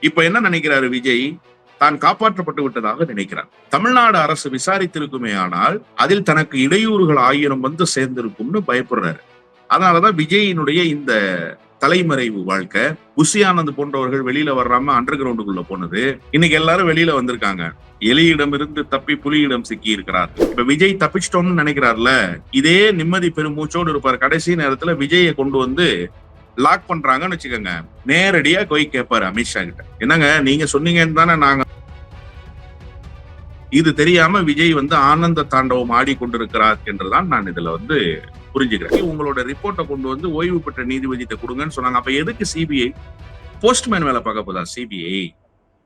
இப்ப என்ன நினைக்கிறாரு விஜய்? தான் காப்பாற்றப்பட்டு விட்டதாக நினைக்கிறார். தமிழ்நாடு அரசு விசாரித்திருக்குமே ஆனால் அதில் தனக்கு இடையூறுகள் ஆயிரம் வந்து சேர்ந்திருக்கும்னு பயப்படுறாரு. அதனாலதான் விஜயினுடைய இந்த தலைமறைவு வாழ்க்கை புஷி ஆனந்த் போன்றவர்கள் வெளியில வர்றாம அண்டர் கிரவுண்டுக்குள்ள போனது இன்னைக்கு எல்லாரும் வெளியில வந்திருக்காங்க. எலியிடம் இருந்து தப்பி புலியிடம் சிக்கி இருக்கிறார் இப்ப விஜய் தப்பிச்சிட்டோம்னு நினைக்கிறார்ல இதே நிம்மதி பெருமூச்சோடு இருப்பார். கடைசி நேரத்துல விஜயை கொண்டு வந்து லாக் பண்றாங்கன்னு வச்சுக்கோங்க. நேரடியா போய் கேட்பாரு அமித்ஷா கிட்ட. என்னங்க நீங்க சொன்னீங்கன்னு தானே நாங்க இது தெரியாம விஜய் வந்து ஆனந்த தாண்டவம் ஆடிக்கொண்டிருக்கிறார் என்றுதான் நான் இதுல வந்து புரிஞ்சுக்கிறேன். உங்களோட ரிப்போர்ட்டை கொண்டு வந்து ஓய்வு பெற்ற நீதிபதிட்ட கொடுங்கன்னு சொன்னாங்க. அப்ப எதுக்கு சிபிஐ போஸ்ட்மேன் வேலை பார்க்க போதா? சிபிஐ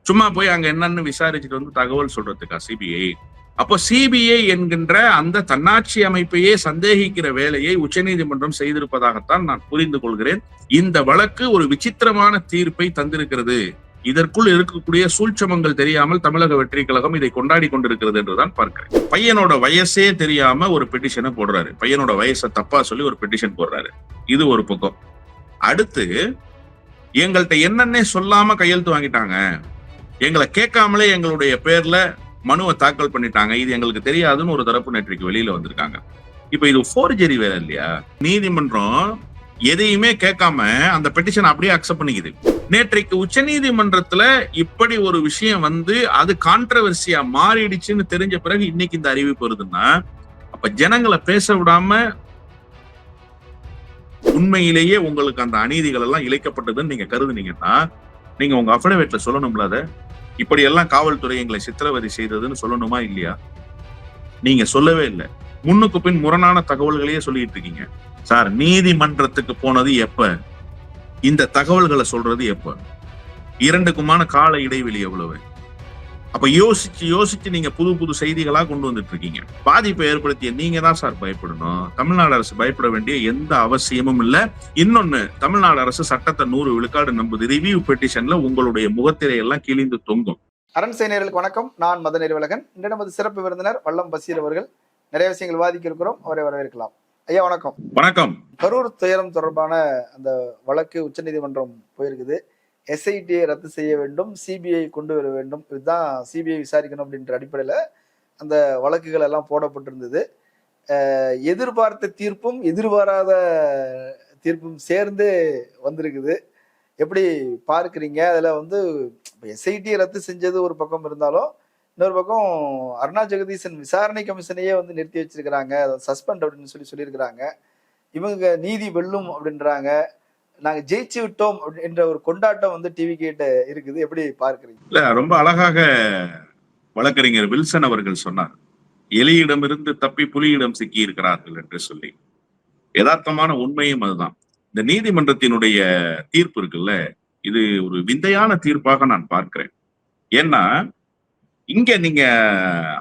சும்மா போய் அங்க என்னன்னு விசாரிச்சுட்டு வந்து தகவல் சொல்றதுக்கா சிபிஐ அப்போ சிபிஐ என்கின்ற அந்த தன்னாட்சி அமைப்பையே சந்தேகிக்கிற வேலையை உச்சநீதிமன்றம் செய்திருப்பதாகத்தான் நான் புரிந்து கொள்கிறேன். இந்த வழக்கு ஒரு விசித்திரமான தீர்ப்பை தந்திருக்கிறது. இதற்குள் இருக்கக்கூடிய சூழ்ச்சமங்கள் தெரியாமல் தமிழக வெற்றி கழகம் இதை கொண்டாடி கொண்டிருக்கிறது என்றுதான் பார்க்கிறேன். பையனோட வயசே தெரியாம ஒரு பெட்டிஷனை போடுறாரு. பையனோட வயசை தப்பா சொல்லி ஒரு பெட்டிஷன் போடுறாரு. இது ஒரு பக்கம். அடுத்து எங்கள்கிட்ட என்னன்னே சொல்லாம கையெழுத்து வாங்கிட்டாங்க. எங்களை கேட்காமலே எங்களுடைய பேர்ல மனுவை தாக்கல் பண்ணிட்டாங்க. இது எங்களுக்கு தெரியாதுன்னு ஒரு தரப்பு நேற்றைக்கு வெளியில வந்திருக்காங்க. இப்ப இது ஃபோர்ஜரி வேற இல்லையா? நீதிமன்றம் எதையுமே கேட்காம அந்த பெட்டிஷன் அப்படியே அக்செப்ட் பண்ணிக்குது. நேற்றைக்கு உச்சநீதிமன்றத்துல இப்படி ஒரு விஷயம் வந்து அது கான்ட்ரவர்சியா மாறிடுச்சுன்னு தெரிஞ்ச பிறகு இன்னைக்கு இந்த அறிவிப்பு வருதுன்னா அப்ப ஜனங்களை பேச விடாம உண்மையிலேயே உங்களுக்கு அந்த அநீதிகள் எல்லாம் இழைக்கப்பட்டதுன்னு நீங்க கருதுனீங்கன்னா நீங்க உங்க அஃபிடவேட்ல சொல்லணும்ல அதை? இப்படி எல்லாம் காவல்துறை எங்களை சித்திரவதை செய்ததுன்னு சொல்லணுமா இல்லையா? நீங்க சொல்லவே இல்லை. முன்னுக்கு பின் முரணான தகவல்களையே சொல்லிட்டு இருக்கீங்க. சார் நீதிமன்றத்துக்கு போனது எப்ப? இந்த தகவல்களை சொல்றது எப்ப? இரண்டுக்குமான கால இடைவெளி எவ்வளவு? அப்ப யோசிச்சு யோசிச்சு நீங்க புது புது செய்திகளா கொண்டு வந்துட்டு இருக்கீங்க பாதிப்பை ஏற்படுத்திய நீங்க தான் சார் பயப்படணும். தமிழ்நாடு அரசு பயப்பட வேண்டிய எந்த அவசியமும் இல்ல. இன்னொன்னு தமிழ்நாடு அரசு சட்டத்தை நூறு விழுக்காடு நம்புது. ரிவ்யூ பெட்டிஷன்ல உங்களுடைய முகத்திரை எல்லாம் கிழிந்து தொங்கும். அரண் சேனையர்களுக்கு வணக்கம். நான் மத நெறிவலகன் இன்று நமது சிறப்பு விருந்தினர் வல்லம் பசீர் அவர்கள். நிறைய விஷயங்கள் வாதிக்க இருக்கிறோம் அவரை வரவேற்கலாம். ஐயா வணக்கம். வணக்கம். கரூர் துயரம் தொடர்பான அந்த வழக்கு உச்சநீதிமன்றம் போயிருக்குது. எஸ்ஐடியை ரத்து செய்ய வேண்டும் சிபிஐ கொண்டு வர வேண்டும். இதுதான் சிபிஐ விசாரிக்கணும் அப்படின்ற அடிப்படையில் அந்த வழக்குகள் எல்லாம் போடப்பட்டிருந்தது. எதிர்பார்த்த தீர்ப்பும் எதிர்பாராத தீர்ப்பும் சேர்ந்து வந்திருக்குது. எப்படி பார்க்குறீங்க? அதில் வந்து எஸ்ஐடியை ரத்து செஞ்சது ஒரு பக்கம் இருந்தாலும் இன்னொரு பக்கம் அருணா ஜெகதீசன் விசாரணை கமிஷனையே வந்து நிறுத்தி வச்சிருக்கிறாங்க. சஸ்பெண்ட் அப்படின்னு சொல்லி சொல்லியிருக்கிறாங்க. இவங்க நீதி வெல்லும் அப்படின்றாங்க. நாங்க ஜெயிச்சு விட்டோம் அப்படி- என்ற ஒரு கொண்டாட்டம் வந்து டிவி கேட்ட இருக்குது. எப்படி பார்க்கறீங்க? இல்ல ரொம்ப அழகாக வழக்கறிஞர் வில்சன் அவர்கள் சொன்னார். எலியிடமிருந்து தப்பி புலியிடம் சிக்கி இருக்கிறார்கள் என்று சொல்லி. யதார்த்தமான உண்மையும் அதுதான். இந்த நீதிமன்றத்தினுடைய தீர்ப்பு இருக்குல்ல இது ஒரு விந்தையான தீர்ப்பாக நான் பார்க்கிறேன். ஏன்னா இங்க நீங்க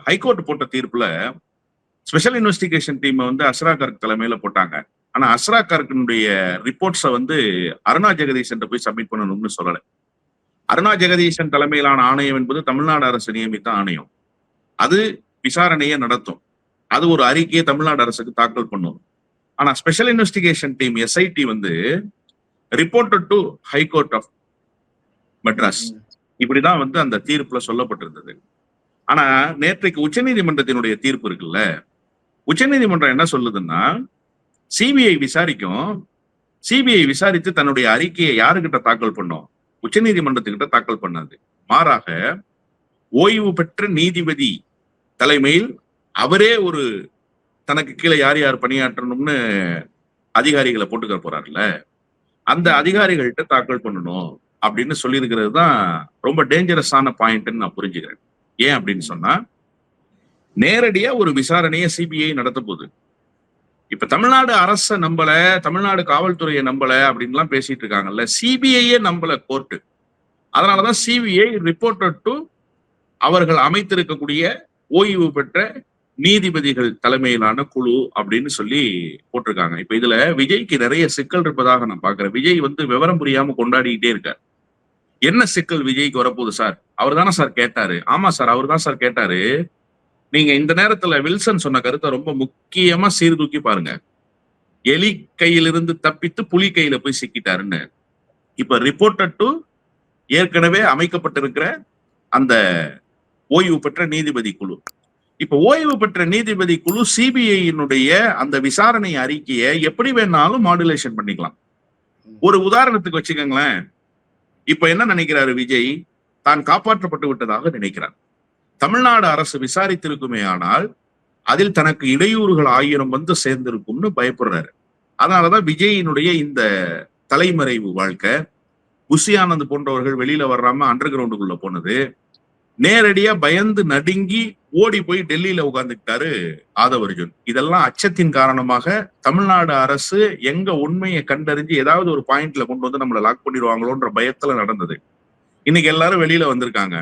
ஹைகோர்ட் போட்ட தீர்ப்புல ஸ்பெஷல் இன்வெஸ்டிகேஷன் டீம் வந்து அஸ்ரா கர்க் தலைமையில போட்டாங்க. ஆனா அஸ்ரா கர்க்கினுடைய ரிப்போர்ட்ஸை வந்து அருணா ஜெகதீஷன் போய் சப்மிட் பண்ணணும்னு சொல்லல. அருணா ஜெகதீசன் தலைமையிலான ஆணையம் என்பது தமிழ்நாடு அரசு நியமித்த ஆணையம். அது விசாரணையை நடத்தும். அது ஒரு அறிக்கையை தமிழ்நாடு அரசுக்கு தாக்கல் பண்ணும். ஆனா ஸ்பெஷல் இன்வெஸ்டிகேஷன் டீம் எஸ்ஐடி வந்து reported to high court of Madras இப்படிதான் வந்து அந்த தீர்ப்புல சொல்லப்பட்டிருந்தது. ஆனா நேற்றைக்கு உச்சநீதிமன்றத்தினுடைய தீர்ப்பு இருக்குல்ல? உச்சநீதிமன்றம் என்ன சொல்லுதுன்னா சிபிஐ விசாரிக்கும். சிபிஐ விசாரித்து தன்னுடைய அறிக்கையை யாருக்கிட்ட தாக்கல் பண்ணும்? உச்சநீதிமன்றத்துக்கிட்ட தாக்கல் பண்ணாது. மாறாக ஓய்வு பெற்ற நீதிபதி தலைமையில் அவரே ஒரு தனக்கு கீழே யார் யார் பணியாற்றணும்னு அதிகாரிகளை போட்டுக்க போறாருல்ல. அந்த அதிகாரிகள்கிட்ட தாக்கல் பண்ணணும் அப்படின்னு சொல்லியிருக்கிறது தான் ரொம்ப டேஞ்சரஸான பாயிண்ட்னு நான் புரிஞ்சுக்கிறேன். ஏன் அப்படின்னு சொன்னா நேரடியா ஒரு விசாரணையை சிபிஐ நடத்த போகுது. இப்ப தமிழ்நாடு அரச நம்பல தமிழ்நாடு காவல்துறையை நம்பல அப்படின்லாம் பேசிட்டு இருக்காங்கல்ல. சிபிஐயே நம்பல கோர்ட்டு அதனாலதான் சிபிஐ ரிப்போர்ட்டட் டு அவர்கள் அமைத்திருக்கக்கூடிய ஓய்வு பெற்ற நீதிபதிகள் தலைமையிலான குழு அப்படின்னு சொல்லி போட்டிருக்காங்க. இப்ப இதுல விஜய்க்கு நிறைய சிக்கல் இருப்பதாக நான் பாக்குறேன். விஜய் வந்து விவரம் புரியாம கொண்டாடிக்கிட்டே இருக்கார். என்ன சிக்கல் விஜய்க்கு வரப்போகுது சார்? அவர் தானே சார் கேட்டாரு. ஆமா சார் அவர் தான் சார் கேட்டாரு. நீங்க இந்த நேரத்துல வில்சன் சொன்ன கருத்தை ரொம்ப முக்கியமா சீர்தூக்கி பாருங்க. எலி கையிலிருந்து தப்பித்து புலி கையில போய் சிக்கிட்டாருன்னு. இப்ப ரிப்போர்ட்டட் டு ஏற்கனவே அமைக்கப்பட்டிருக்கிற அந்த ஓய்வு பெற்ற நீதிபதி குழு. இப்ப ஓய்வு பெற்ற நீதிபதி குழு சிபிஐயினுடைய அந்த விசாரணை அறிக்கையை எப்படி வேணாலும் மாடுலேஷன் பண்ணிக்கலாம். ஒரு உதாரணத்துக்கு வச்சுக்கோங்களேன். இப்ப என்ன நினைக்கிறாரு விஜய்? தான் காப்பாற்றப்பட்டு விட்டதாக நினைக்கிறார். தமிழ்நாடு அரசு விசாரித்திருக்குமே ஆனால் அதில் தனக்கு இடையூறுகள் ஆயிரம் வந்து சேர்ந்திருக்கும்னு பயப்படுறாரு. அதனாலதான் விஜயினுடைய இந்த தலைமறைவு வாழ்க்கை புஷி ஆனந்த் போன்றவர்கள் வெளியில வர்றாம அண்டர் கிரவுண்டுக்குள்ள போனது நேரடியா பயந்து நடுங்கி ஓடி போய் டெல்லியில உட்கார்ந்துக்கிட்டாரு ஆதவ் அர்ஜுன் இதெல்லாம் அச்சத்தின் காரணமாக தமிழ்நாடு அரசு எங்க உண்மையை கண்டறிஞ்சு ஏதாவது ஒரு பாயிண்ட்ல கொண்டு வந்து நம்மளை லாக் பண்ணிடுவாங்களோன்ற பயத்துல நடந்தது. இன்னைக்கு எல்லாரும் வெளியில வந்திருக்காங்க.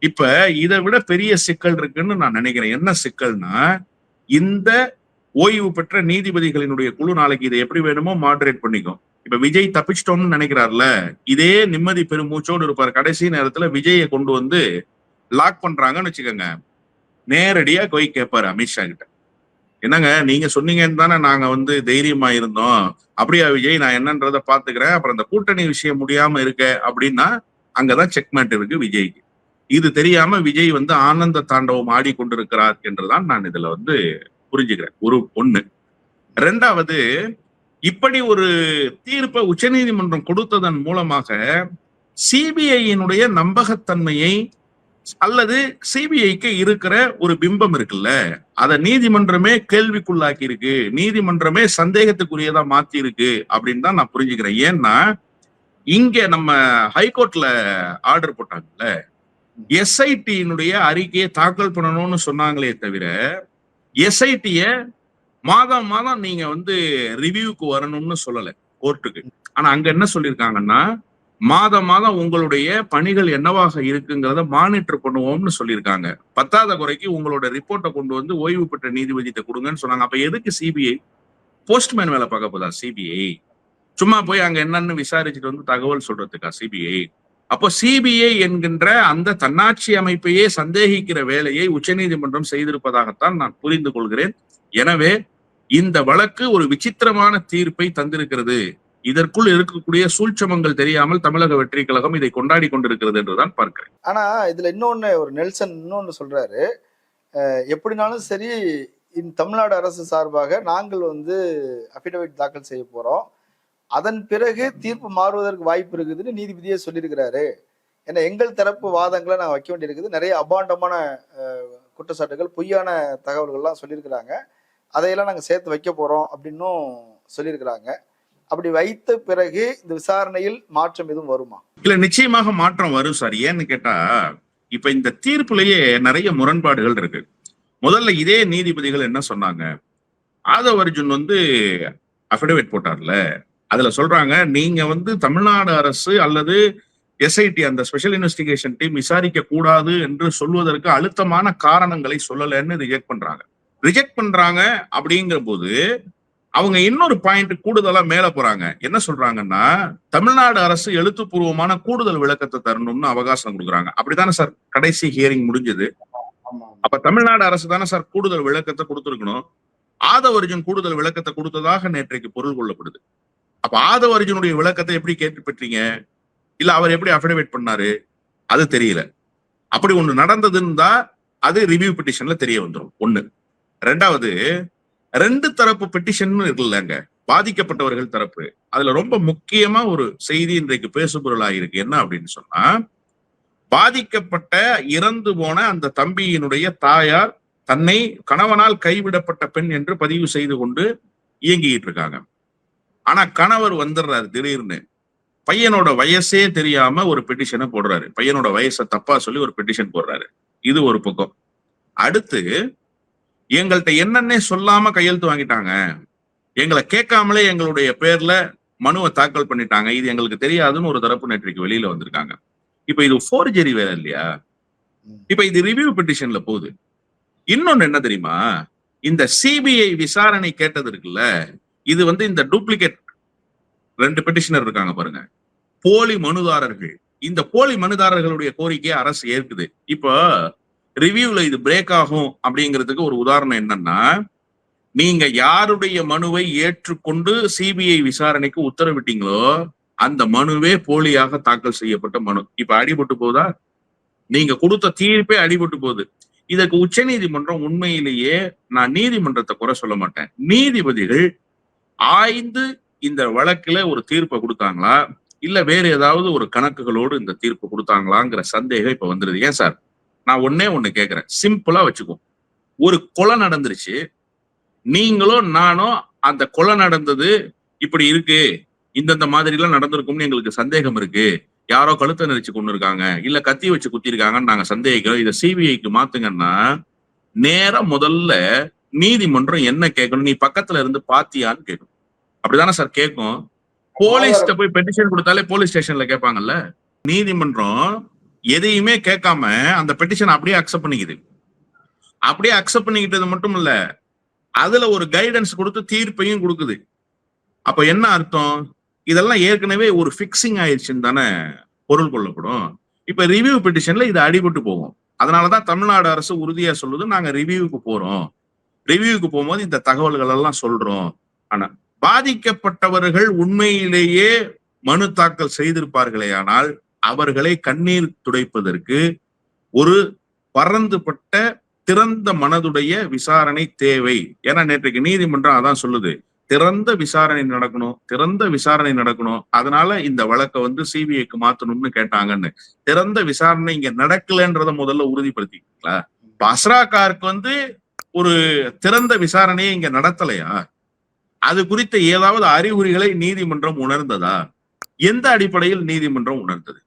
இப்ப இதை விட பெரிய சிக்கல் இருக்குன்னு நான் நினைக்கிறேன். என்ன சிக்கல்னா இந்த ஓய்வு பெற்ற நீதிபதிகளினுடைய குழு நாளைக்கு இதை எப்படி வேணுமோ மாடரேட் பண்ணிக்கும். இப்ப விஜய் தப்பிச்சிட்டோம்னு நினைக்கிறார்ல இதே நிம்மதி பெருமூச்சோடு இருப்பார். கடைசி நேரத்துல விஜயை கொண்டு வந்து லாக் பண்றாங்கன்னு வச்சுக்கோங்க. நேரடியா போய் கேட்பாரு அமித்ஷா கிட்ட. என்னங்க நீங்க சொன்னீங்கன்னு தானே நாங்க வந்து தைரியமா இருந்தோம். அப்படியா விஜய் நான் என்னன்றத பாத்துக்கிறேன் அப்புறம் இந்த கூட்டணி விஷயம் முடியாம இருக்க அப்படின்னா அங்கதான் செக்மேட் இருக்கு விஜய்க்கு. இது தெரியாம விஜய் வந்து ஆனந்த தாண்டவம் ஆடிக்கொண்டிருக்கிறார் என்றுதான் நான் இதுல வந்து புரிஞ்சுக்கிறேன். ஒரு ஒண்ணு. ரெண்டாவது இப்படி ஒரு தீர்ப்பை உச்சநீதிமன்றம் கொடுத்ததன் மூலமாக சிபிஐயினுடைய நம்பகத்தன்மையை அல்லது சிபிஐக்கு இருக்கிற ஒரு பிம்பம் இருக்குல்ல அதை நீதிமன்றமே கேள்விக்குள்ளாக்கி இருக்கு நீதிமன்றமே சந்தேகத்துக்குரியதா மாத்தி இருக்கு அப்படின்னு தான் நான் புரிஞ்சுக்கிறேன். ஏன்னா இங்க நம்ம ஹைகோர்ட்ல ஆர்டர் போட்டாங்கல்ல எஸ்ஐடியினுடைய அறிக்கையை தாக்கல் பண்ணணும்னு சொன்னாங்களே தவிர எஸ்ஐடிய மாதம் மாதம் நீங்க வந்து ரிவ்யூக்கு வரணும்னு சொல்லலை கோர்ட்டுக்கு ஆனா அங்க என்ன சொல்லியிருக்காங்கன்னா மாதம் மாதம் உங்களுடைய பணிகள் என்னவாக இருக்குங்கிறத மானிட்டர் பண்ணுவோம்னு சொல்லியிருக்காங்க பத்தாத குறைக்கு உங்களோட ரிப்போர்ட்டை கொண்டு வந்து ஓய்வு பெற்ற நீதிபதிட்ட கொடுங்கன்னு சொன்னாங்க. அப்ப எதுக்கு சிபிஐ போஸ்ட்மேன் வேலை பார்க்க போதா சிபிஐ சும்மா போய் அங்க என்னன்னு விசாரிச்சுட்டு வந்து தகவல் சொல்றதுக்கா சிபிஐ அப்போ சிபிஐ என்கின்ற அந்த தன்னாட்சி அமைப்பையே சந்தேகிக்கிற வேலையை உச்சநீதிமன்றம் செய்திருப்பதாகத்தான் நான் புரிந்து கொள்கிறேன். எனவே இந்த வழக்கு ஒரு விசித்திரமான தீர்ப்பை தந்திருக்கிறது. இதற்குள் இருக்கக்கூடிய சூழ்ச்சமங்கள் தெரியாமல் தமிழக வெற்றி கழகம் இதை கொண்டாடி கொண்டிருக்கிறது என்றுதான் பார்க்கிறேன். ஆனா இதுல இன்னொன்னு ஒரு நெல்சன் இன்னொன்னு சொல்றாரு. எப்படினாலும் சரி இந்த தமிழ்நாடு அரசு சார்பாக நாங்கள் வந்து அபிடவிட் தாக்கல் செய்ய போறோம். அதன் பிறகு தீர்ப்பு மாறுவதற்கு வாய்ப்பு இருக்குதுன்னு நீதிபதியே சொல்லியிருக்கிறாரு. ஏன்னா எங்கள் தரப்பு வாதங்களை நான் வைக்க வேண்டியிருக்குது. நிறைய அபாண்டமான குற்றச்சாட்டுகள் பொய்யான தகவல்கள்லாம் சொல்லியிருக்கிறாங்க. அதையெல்லாம் நாங்கள் சேர்த்து வைக்க போகிறோம் அப்படின்னும் சொல்லியிருக்கிறாங்க. அப்படி வைத்த பிறகு இந்த விசாரணையில் மாற்றம் எதுவும் வருமா? இல்ல நிச்சயமாக மாற்றம் வரும் சார். ஏன்னு கேட்டா இப்ப இந்த தீர்ப்புலயே நிறைய முரண்பாடுகள் இருக்கு. முதல்ல இதே நீதிபதிகள் என்ன சொன்னாங்க? ஆதவ் அர்ஜுன் வந்து அபிடவிட் போட்டார்ல. அதுல சொல்றாங்க நீங்க வந்து தமிழ்நாடு அரசு அல்லது எஸ்ஐடி அந்த ஸ்பெஷல் இன்வெஸ்டிகேஷன் டீம் விசாரிக்க கூடாது என்று சொல்வதற்கு அழுத்தமான காரணங்களை சொல்லலைன்னு ரிஜெக்ட் பண்றாங்க. ரிஜெக்ட் பண்றாங்க அப்படிங்கிற போது அவங்க இன்னொரு பாயிண்ட் கூடுதலா மேல போறாங்க. என்ன சொல்றாங்கன்னா தமிழ்நாடு அரசு எழுத்துப்பூர்வமான கூடுதல் விளக்கத்தை தரணும்னு அவகாசம் கொடுக்குறாங்க. அப்படித்தானே சார்? கடைசி ஹியரிங் முடிஞ்சது. அப்ப தமிழ்நாடு அரசு தானே சார் கூடுதல் விளக்கத்தை கொடுத்திருக்கணும்? ஆதவர்ஜன் கூடுதல் விளக்கத்தை கொடுத்ததாக நேற்றைக்கு பொருள் கொள்ளப்படுது. அப்ப ஆதவ அர்ஜுனுடைய விளக்கத்தை எப்படி கேட்டு பெற்றீங்க இல்ல அவர் எப்படி அபிடவிட் பண்ணாரு? அது தெரியல. அப்படி ஒண்ணு நடந்ததுன்னு தான் அது ரிவ்யூ பெட்டிஷன்ல தெரிய வந்துடும் ஒண்ணு. ரெண்டாவது ரெண்டு தரப்பு பெட்டிஷன் இருக்குல்லங்க. பாதிக்கப்பட்டவர்கள் தரப்பு. அதுல ரொம்ப முக்கியமா ஒரு செய்தி இன்றைக்கு பேசுபொருளாக இருக்கு என்ன அப்படின்னு சொன்னா பாதிக்கப்பட்ட இறந்து போன அந்த தம்பியினுடைய தாயார் தன்னை கணவனால் கைவிடப்பட்ட பெண் என்று பதிவு செய்து கொண்டு இயங்கிட்டு இருக்காங்க. ஆனா கணவர் வந்துடுறாரு திடீர்னு. பையனோட வயசே தெரியாம ஒரு பெட்டிஷனை போடுறாரு. பையனோட வயசை தப்பா சொல்லி ஒரு பெட்டிஷன் போடுறாரு. இது ஒரு பக்கம். அடுத்து எங்கள்கிட்ட என்னன்னே சொல்லாம கையெழுத்து வாங்கிட்டாங்க. எங்களை கேட்காமலே எங்களுடைய பேர்ல மனுவை தாக்கல் பண்ணிட்டாங்க. இது எங்களுக்கு தெரியாதுன்னு ஒரு தரப்பு நேற்றைக்கு வெளியில வந்திருக்காங்க. இப்ப இது ஃபோர்ஜரி வேற இல்லையா? இப்ப இது ரிவ்யூ பெட்டிஷன்ல போகுது. இன்னொன்னு என்ன தெரியுமா? இந்த சிபிஐ விசாரணை கேட்டது இருக்குல்ல? இது வந்து இந்த டூப்ளிகேட் ரெண்டு பெட்டிஷனர் இருக்காங்க பாருங்க. போலி மனுதாரர்கள். இந்த போலி மனுதாரர்களுடைய கோரிக்கையை அரசு ஏற்குது. இப்போ ரிவ்யூல இது பிரேக் ஆகும் அப்படிங்கிறதுக்கு ஒரு உதாரணம் என்னன்னா நீங்க யாருடைய மனுவை ஏற்றுக்கொண்டு சிபிஐ விசாரணைக்கு உத்தரவிட்டீங்களோ அந்த மனுவே போலியாக தாக்கல் செய்யப்பட்ட மனு. இப்ப அடிபட்டு போதா? நீங்க கொடுத்த தீர்ப்பே அடிபட்டு போகுது. இதற்கு உச்சநீதிமன்றம் உண்மையிலேயே நான் நீதிமன்றத்தை குறை சொல்ல மாட்டேன். நீதிபதிகள் ஆய்ந்து இந்த வழக்குல ஒரு தீர்ப்பை கொடுத்தாங்களா? இல்ல வேற ஏதாவது ஒரு கணக்குகளோடு இந்த தீர்ப்பு கொடுத்தாங்களாங்கிற சந்தேகம் இப்ப வந்துருது. ஏன் சார்? நான் ஒன்னே ஒண்ணு கேக்குறேன். சிம்பிளா வச்சுக்கோ. ஒரு கொலை நடந்துருச்சு. நீங்களும் நானும் அந்த கொலை நடந்தது இப்படி இருக்கு. இந்தந்த மாதிரி எல்லாம் நடந்திருக்கும்னு எங்களுக்கு சந்தேகம் இருக்கு. யாரோ கழுத்தை நெரிச்சு கொண்டு இருக்காங்க. இல்ல கத்தி வச்சு குத்தி இருக்காங்கன்னு நாங்க சந்தேகிக்கிறோம். இதை சிபிஐக்கு மாத்துங்கன்னா நேரம் முதல்ல நீதிமன்றம் என்ன கேட்கணும்? நீ பக்கத்துல இருந்து பாத்தியான்னு கேட்கும் அப்படிதானே சார் கேட்கும். போலீஸ்ட போய் பெட்டிஷன் கொடுத்தாலே போலீஸ் ஸ்டேஷன்ல கேட்பாங்கல்ல? நீதிமன்றம் எதையுமே கேட்காம அந்த பெட்டிஷன் அப்படியே அக்செப்ட் பண்ணிக்குது. அப்படியே அக்செப்ட் பண்ணிக்கிட்டது மட்டும் இல்ல அதுல ஒரு கைடன்ஸ் கொடுத்து தீர்ப்பையும் கொடுக்குது. அப்ப என்ன அர்த்தம்? இதெல்லாம் ஏற்கனவே ஒரு பிக்சிங் ஆயிடுச்சுன்னு தானே பொருள் கொள்ளப்படும். இப்ப ரிவ்யூ பெட்டிஷன்ல இது அடிபட்டு போகும். அதனாலதான் தமிழ்நாடு அரசு உறுதியா சொல்லுது நாங்க ரிவ்யூவுக்கு போறோம். ரிவ்யூவுக்கு போகும்போது இந்த தகவல்கள் எல்லாம் சொல்றோம். ஆனா பாதிக்கப்பட்டவர்கள் உண்மையிலேயே மனு தாக்கல் செய்திருப்பார்களே ஆனால் அவர்களை கண்ணீர் துடைப்பதற்கு ஒரு பறந்துபட்ட திறந்த மனதுடைய விசாரணை தேவை. ஏன்னா நேற்றைக்கு நீதிமன்றம் அதான் சொல்லுது. திறந்த விசாரணை நடக்கணும். திறந்த விசாரணை நடக்கணும். அதனால இந்த வழக்கை வந்து சிபிஐக்கு மாத்தணும்னு கேட்டாங்கன்னு. திறந்த விசாரணை இங்க நடக்கலன்றத முதல்ல உறுதிப்படுத்திங்களா இப்ப அஸ்ராக்காருக்கு வந்து ஒரு திறந்த விசாரணையை இங்க நடத்தலையா? அது குறித்த ஏதாவது அறிகுறிகளை நீதிமன்றம் உணர்ந்ததா? எந்த அடிப்படையில் நீதிமன்றம் உணர்ந்தது?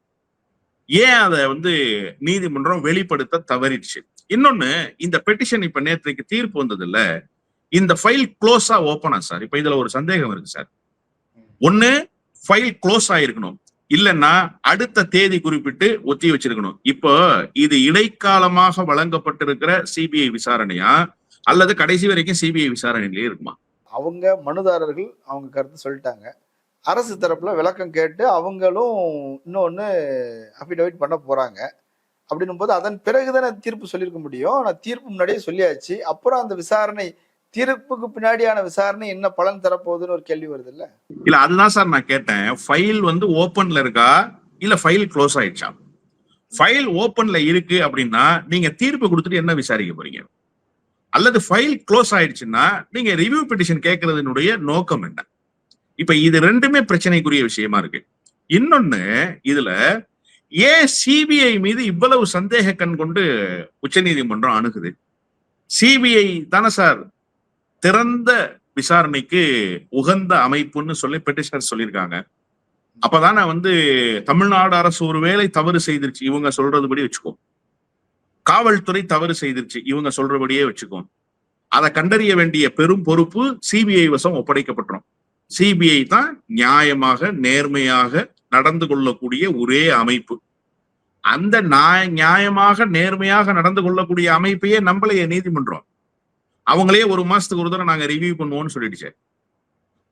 ஏன் அதை வந்து நீதிமன்றம் வெளிப்படுத்த தவறிடுச்சு? இன்னொன்னு இந்த பெட்டிஷன் இப்ப நேற்றைக்கு தீர்ப்பு வந்தது இல்ல இந்த ஃபைல் க்ளோஸா ஓப்பனா சார் இப்ப இதுல ஒரு சந்தேகம் இருக்கு சார் ஒண்ணு ஃபைல் க்ளோஸ் ஆயிருக்கணும். இல்லைன்னா அடுத்த தேதி குறிப்பிட்டு ஒத்தி வச்சிருக்கணும். இப்போ இது இடைக்காலமாக வழங்கப்பட்டிருக்கிற சிபிஐ விசாரணையா? அல்லது கடைசி வரைக்கும் சிபிஐ விசாரணையிலேயே இருக்குமா? அவங்க மனுதாரர்கள் அவங்க கருத்து சொல்லிட்டாங்க. அரசு தரப்புல விளக்கம் கேட்டு அவங்களும் இன்னொன்று அஃபிடவிட் பண்ண போறாங்க. அப்படின்னும் போது அதன் பிறகுதானே தீர்ப்பு சொல்லியிருக்க முடியும். நான் தீர்ப்பு முன்னாடியே சொல்லியாச்சு. அப்புறம் அந்த விசாரணை தீர்ப்புக்கு பின்னாடியான விசாரணை என்ன பலன் தரப்போகுதுன்னு ஒரு கேள்வி வருது இல்ல இல்ல அதுதான் சார் நான் கேட்டேன். ஃபைல் வந்து ஓப்பன்ல இருக்கா? இல்ல ஃபைல் க்ளோஸ் ஆயிடுச்சா? ஃபைல் ஓப்பன்ல இருக்கு அப்படின்னா நீங்க தீர்ப்பு கொடுத்துட்டு என்ன விசாரிக்க போறீங்க? அல்லது ஃபைல் க்ளோஸ் ஆயிடுச்சுன்னா நீங்க ரிவ்யூ பெட்டிஷன் கேட்கறதுனுடைய நோக்கம் என்ன? இப்ப இது ரெண்டுமே பிரச்சனைக்குரிய விஷயமா இருக்கு. இன்னொன்னு இதுல ஏன் சிபிஐ மீது இவ்வளவு சந்தேக கண் கொண்டு உச்சநீதிமன்றம் அணுகுது. சிபிஐ தானே சார்? திறந்த விசாரணைக்கு உகந்த அமைப்புன்னு சொல்லி பெட்டிஷனர் சொல்லியிருக்காங்க. அப்பதானே வந்து தமிழ்நாடு அரசு ஒருவேளை தவறு செய்திருச்சு இவங்க சொல்றதுபடி வச்சுக்கோ. காவல்துறை தவறு செய்திருச்சு இவங்க சொல்றபடியே வச்சுக்கோ அதை கண்டறிய வேண்டிய பெரும் பொறுப்பு சிபிஐ வசம் ஒப்படைக்கப்பட்டுரும். சிபிஐ தான் நியாயமாக நேர்மையாக நடந்து கொள்ளக்கூடிய ஒரே அமைப்பு. அந்த நியாய நியாயமாக நேர்மையாக நடந்து கொள்ளக்கூடிய அமைப்பையே நம்மளைய நீதிமன்றம். அவங்களே ஒரு மாசத்துக்கு ஒரு தடவை நாங்க ரிவ்யூ பண்ணுவோம்னு சொல்லிடுச்சு.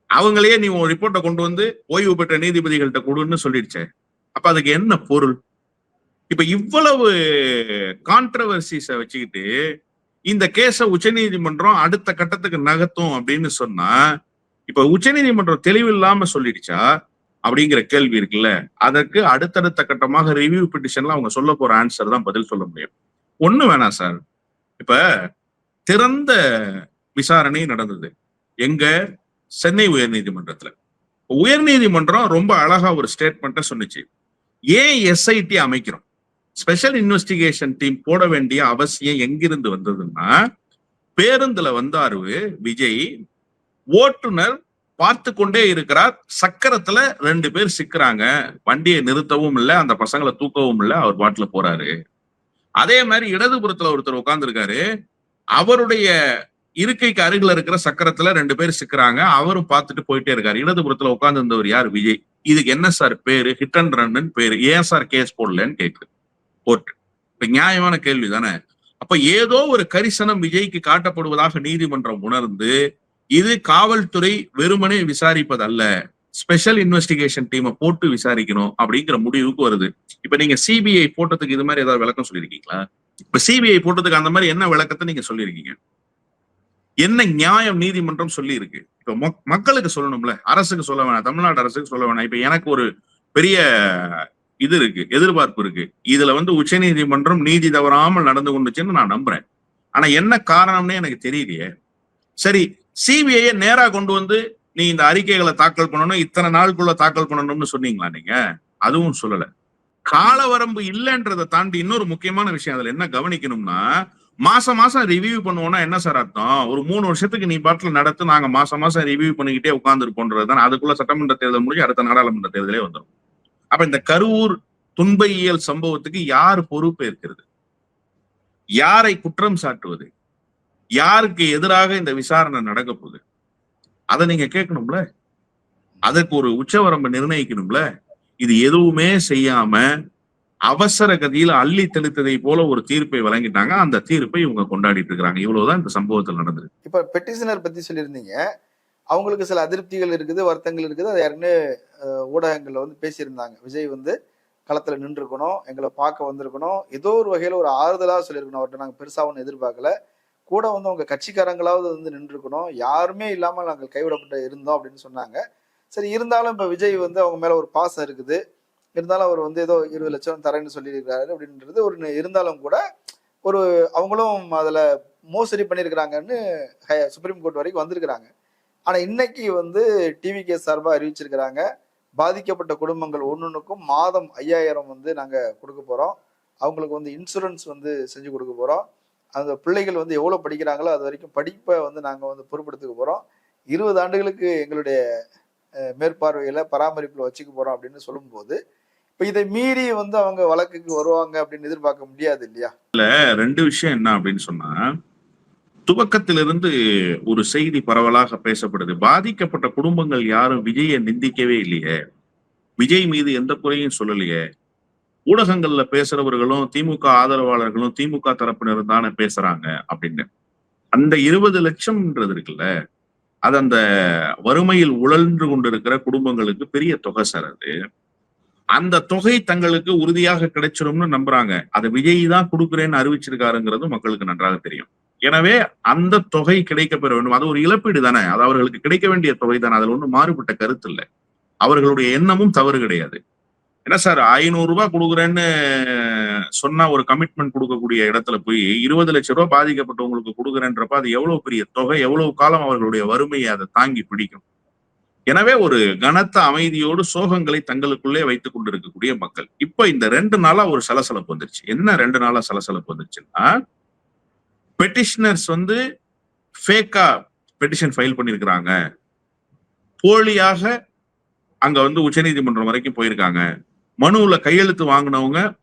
அவங்களே நீ உன் ரிப்போர்ட்டை கொண்டு வந்து ஓய்வு பெற்ற நீதிபதிகள்கிட்ட கொடுன்னு சொல்லிடுச்சே. அப்ப அதுக்கு என்ன பொருள்? இப்ப இவ்வளவு கான்ட்ரவர்சிஸ வச்சுக்கிட்டு இந்த கேஸ உச்சநீதிமன்றம் அடுத்த கட்டத்துக்கு நகர்த்தும் அப்படின்னு சொன்னா இப்ப உச்சநீதிமன்றம் தெளிவில்லாம சொல்லிடுச்சா? அப்படிங்கிற கேள்வி இருக்குல்ல. அதற்கு அடுத்தடுத்த கட்டமாக ரிவ்யூ பெட்டிஷன்ல அவங்க சொல்ல போற ஆன்சர் தான் பதில் சொல்ல முடியும். ஒண்ணு வேணாம் சார் இப்ப திறந்த விசாரணை நடந்தது. எங்க? சென்னை உயர்நீதிமன்றத்துல. உயர்நீதிமன்றம் ரொம்ப அழகா ஒரு ஸ்டேட்மெண்ட்டை சொன்னிச்சு. ஏன் எஸ்ஐடி அமைக்கிறோம்? ஸ்பெஷல் இன்வெஸ்டிகேஷன் டீம் போட வேண்டிய அவசியம் எங்கிருந்து வந்ததுன்னா பேருந்துல வந்தாரு விஜய் ஓட்டுநர் பார்த்து கொண்டே இருக்கிறார். சக்கரத்துல ரெண்டு பேர் சிக்கிறாங்க. வண்டியை நிறுத்தவும் இல்லை அந்த பசங்களை தூக்கவும் இல்லை அவர் பாட்டுல போறாரு. அதே மாதிரி இடதுபுறத்துல ஒருத்தர் உட்கார்ந்துருக்காரு. அவருடைய இருக்கைக்கு அருகில் இருக்கிற சக்கரத்துல ரெண்டு பேர் சிக்கிறாங்க. அவரும் பார்த்துட்டு போயிட்டே இருக்காரு. இடதுபுறத்துல உட்கார்ந்து இருந்தவர் யார்? விஜய். இதுக்கு என்ன சார் பேரு? ஹிட் அண்ட் ரன்னு பேரு. ஏன் சார் கேஸ் போடலன்னு கேக்குது போட்டு இப்ப நியாயமான கேள்வி தானே அப்ப ஏதோ ஒரு கரிசனம் விஜய்க்கு காட்டப்படுவதாக நீதிமன்றம் உணர்ந்து இது காவல்துறை வெறுமனே விசாரிப்பதல்ல. ஸ்பெஷல் இன்வெஸ்டிகேஷன் டீமை போட்டு விசாரிக்கணும் அப்படிங்கிற முடிவுக்கு வருது. இப்ப நீங்க சிபிஐ போட்டதுக்கு இது மாதிரி ஏதாவது விளக்கம் சொல்லியிருக்கீங்களா? இப்ப சிபிஐ போட்டதுக்கு அந்த மாதிரி என்ன விளக்கத்தை நீங்க சொல்லியிருக்கீங்க? என்ன நியாயம் நீதிமன்றம் சொல்லி இருக்கு இப்ப மக்களுக்கு சொல்லணும்ல. அரசுக்கு சொல்ல வேணாம். தமிழ்நாடு அரசுக்கு சொல்ல வேணாம். இப்ப எனக்கு ஒரு பெரிய இது இருக்கு எதிர்பார்ப்பு இருக்கு. இதுல வந்து உச்ச நீதிமன்றம் நீதி தவறாமல் நடந்து கொண்டுச்சுன்னு நான் நம்புறேன். ஆனா என்ன காரணம்னே எனக்கு தெரியலையே. சரி சிபிஐ நேரா கொண்டு வந்து நீ இந்த அறிக்கைகளை தாக்கல் பண்ணணும் இத்தனை நாளுக்குள்ள தாக்கல் பண்ணணும்னு சொன்னீங்களா நீங்க? அதுவும் சொல்லலை. காலவரம்பு இல்லைன்றதை தாண்டி இன்னொரு முக்கியமான விஷயம் அதுல என்ன கவனிக்கணும்னா மாசம் மாசம் ரிவ்யூ பண்ணுவோம்னா என்ன சார் அர்த்தம்? ஒரு மூணு வருஷத்துக்கு நீ பாட்டில் நடத்து நாங்க மாசம் மாசம் ரிவ்யூ பண்ணிக்கிட்டே உட்காந்துருப்போன்றது தான். அதுக்குள்ள சட்டமன்ற தேர்தல் முடிஞ்சு அடுத்த நாடாளுமன்ற தேர்தலே வந்துடும் அப்ப இந்த கரூர் துன்பையியல் சம்பவத்துக்கு யார் பொறுப்பு இருக்கிறது யாரை குற்றம் சாட்டுவது? யாருக்கு எதிராக இந்த விசாரணை நடக்க போகுது? அதை நீங்க கேட்கணும்ல? அதற்கு ஒரு உச்சவரம்பு நிர்ணயிக்கணும்ல? இது எதுவுமே செய்யாம அவசர கதியில் அள்ளி தெளித்ததை போல ஒரு தீர்ப்பை வழங்கிட்டாங்க. அந்த தீர்ப்பை இவங்க கொண்டாடிட்டு இருக்கிறாங்க. இவ்வளவுதான் இந்த சம்பவத்தில் நடந்திருக்கு. இப்ப பெட்டிஷனர் பத்தி சொல்லியிருந்தீங்க. அவங்களுக்கு சில அதிருப்திகள் இருக்குது வருத்தங்கள் இருக்குது. அது யாருன்னு ஊடகங்கள்ல வந்து பேசியிருந்தாங்க. விஜய் வந்து களத்துல நின்றுருக்கணும் எங்களை பார்க்க வந்திருக்கணும். ஏதோ ஒரு வகையில ஒரு ஆறுதலா சொல்லியிருக்கணும். அவர்கிட்ட நாங்கள் பெருசா ஒன்றும் எதிர்பார்க்கல. கூட வந்து அவங்க கட்சிக்காரங்களாவது வந்து நின்றுருக்கணும். யாருமே இல்லாமல் நாங்கள் கைவிடப்பட்டு இருந்தோம் அப்படின்னு சொன்னாங்க. சரி இருந்தாலும் இப்ப விஜய் வந்து அவங்க மேல ஒரு பாசம் இருக்குது. இருந்தாலும் அவர் வந்து ஏதோ இருபது லட்சம் தரேன்னு சொல்லியிருக்காரு அப்படின்றது ஒரு இருந்தாலும் கூட ஒரு அவங்களும் அதுல மோசடி பண்ணியிருக்கிறாங்கன்னு சுப்ரீம் கோர்ட் வரைக்கும் வந்திருக்கிறாங்க. ஆனா இன்னைக்கு வந்து டிவிகே சார்பாக அறிவிச்சிருக்கிறாங்க. பாதிக்கப்பட்ட குடும்பங்கள் ஒன்றுக்கும் மாதம் ஐயாயிரம் வந்து நாங்க கொடுக்க போறோம். அவங்களுக்கு வந்து இன்சூரன்ஸ் வந்து செஞ்சு கொடுக்க போறோம். அந்த பிள்ளைகள் வந்து எவ்வளவு படிக்கிறாங்களோ அது வரைக்கும் படிப்பை வந்து நாங்க வந்து பொறுப்படுத்திக்க போறோம். இருபது ஆண்டுகளுக்கு எங்களுடைய மேற்பார்வையில பராமரிப்புல வச்சுக்க போறோம் அப்படின்னு சொல்லும்போது இப்ப இதை மீறி வந்து அவங்க வழக்குக்கு வருவாங்க அப்படின்னு எதிர்பார்க்க முடியாது இல்லையா? ரெண்டு விஷயம் என்ன அப்படின்னு சொன்னா துவக்கத்திலிருந்து ஒரு செய்தி பரவலாக பேசப்படுது. பாதிக்கப்பட்ட குடும்பங்கள் யாரும் விஜயை நிந்திக்கவே இல்லையே. விஜய் மீது எந்த குறையும் சொல்லலையே. ஊடகங்கள்ல பேசுறவர்களும் திமுக ஆதரவாளர்களும் திமுக தரப்பினர் தானே பேசுறாங்க அப்படின்னு. அந்த இருபது லட்சம்ன்றது இருக்குல்ல அது அந்த வறுமையில் உழன்று கொண்டிருக்கிற குடும்பங்களுக்கு பெரிய தொகை சார் அது. அந்த தொகை தங்களுக்கு உறுதியாக கிடைச்சிடும்னு நம்புறாங்க. அதை விஜய் தான் கொடுக்குறேன்னு அறிவிச்சிருக்காருங்கிறது மக்களுக்கு நன்றாக தெரியும். எனவே அந்த தொகை கிடைக்க பெற வேண்டும். அது ஒரு இழப்பீடு தானே? அது அவர்களுக்கு கிடைக்க வேண்டிய தொகை தானே? அதுல ஒன்றும் மாறுபட்ட கருத்து இல்லை. அவர்களுடைய எண்ணமும் தவறு கிடையாது. என்ன சார் ஐநூறு ரூபாய் கொடுக்குறேன்னு சொன்னா ஒரு கமிட்மெண்ட் கொடுக்கக்கூடிய இடத்துல போய் இருபது லட்சம் ரூபாய் பாதிக்கப்பட்டவங்களுக்கு கொடுக்குறேன்றப்ப அது எவ்வளவு பெரிய தொகை எவ்வளவு காலம் அவர்களுடைய வறுமையை அதை தாங்கி பிடிக்கும்? எனவே ஒரு கனத்த அமைதியோடு சோகங்களை தங்களுக்குள்ளே வைத்துக் கொண்டிருக்கக்கூடிய மக்கள். இப்ப இந்த ரெண்டு நாளா ஒரு சலசலப்பு வந்துருச்சு. என்ன ரெண்டு நாளா சலசலப்பு வந்துருச்சுன்னா பெட்டிஷனர்ஸ் வந்து ஃபேக்கா பெட்டிஷன் ஃபைல் பண்ணியிருக்கிறாங்க போலியாக அங்க வந்து உச்சநீதிமன்றம் வரைக்கும் போயிருக்காங்க. மனுவுல கையெழுத்து வாங்கினவங்க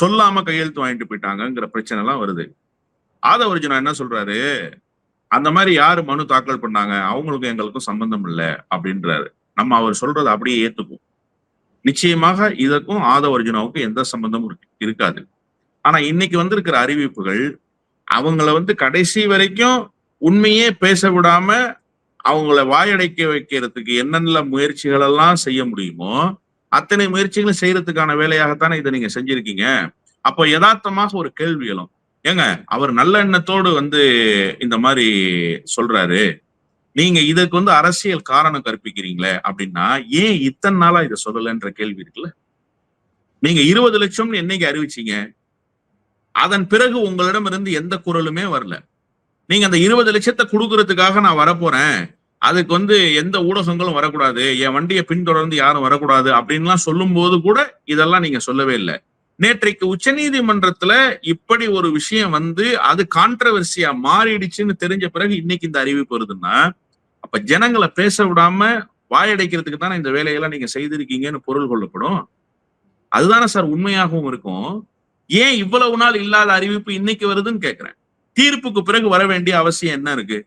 சொல்லாம கையெழுத்து வாங்கிட்டு போயிட்டாங்கங்கிற பிரச்சனை எல்லாம் வருது. ஆதவர்ஜுனா என்ன சொல்றாரு? அந்த மாதிரி யாரு மனு தாக்கல் பண்ணாங்க? அவங்களுக்கும் எங்களுக்கும் சம்பந்தம் இல்லை அப்படின்றாரு. நம்ம அவர் சொல்றதை அப்படியே ஏத்துக்கும் நிச்சயமாக இதற்கும் ஆதவர்ஜுனாவுக்கும் எந்த சம்பந்தமும் இருக்கு- இருக்காது. ஆனா இன்னைக்கு வந்திருக்கிற அறிவிப்புகள் அவங்கள வந்து கடைசி வரைக்கும் உண்மையே பேச விடாம அவங்கள வாயடைக்க வைக்கிறதுக்கு என்னென்ன முயற்சிகள் எல்லாம் செய்ய முடியுமோ அத்தனை முயற்சிகளும் செய்யறதுக்கான வேலையாகத்தானே இதை நீங்க செஞ்சிருக்கீங்க? அப்போ யதார்த்தமாக ஒரு கேள்வி எழும். ஏங்க அவர் நல்ல எண்ணத்தோடு வந்து இந்த மாதிரி சொல்றாரு. நீங்க இதுக்கு வந்து அரசியல் காரணம் கற்பிக்கிறீங்களே அப்படின்னா ஏன் இத்தனை நாளா இதை சொல்லலைன்ற கேள்வி இருக்குல்ல? நீங்க இருபது லட்சம்னு என்னைக்கு அறிவிச்சீங்க? அதன் பிறகு உங்களிடம் இருந்து எந்த குரலுமே வரல. நீங்க அந்த இருபது லட்சத்தை கொடுக்கறதுக்காக நான் வரப்போறேன். அதுக்கு வந்து எந்த ஊடகங்களும் வரக்கூடாது. என் வண்டியை பின்தொடர்ந்து யாரும் வரக்கூடாது அப்படின்லாம் சொல்லும் போது கூட இதெல்லாம் நீங்க சொல்லவே இல்லை. நேற்றைக்கு உச்சநீதிமன்றத்துல இப்படி ஒரு விஷயம் வந்து அது கான்ட்ரவர்சியா மாறிடுச்சுன்னு தெரிஞ்ச பிறகு இன்னைக்கு இந்த அறிவிப்பு வருதுன்னா அப்ப ஜனங்களை பேச விடாம வாயடைக்கிறதுக்கு தானே இந்த வேலையெல்லாம் நீங்க செய்திருக்கீங்கன்னு பொருள் கொள்ளப்படும். அதுதானே சார் உண்மையாகவும் இருக்கும். ஏன் இவ்வளவு நாள் இல்லாத அறிவிப்பு இன்னைக்கு வருதுன்னு கேக்குறேன். தீர்ப்புக்கு பிறகு வர வேண்டிய அவசியம் என்ன இருக்கு?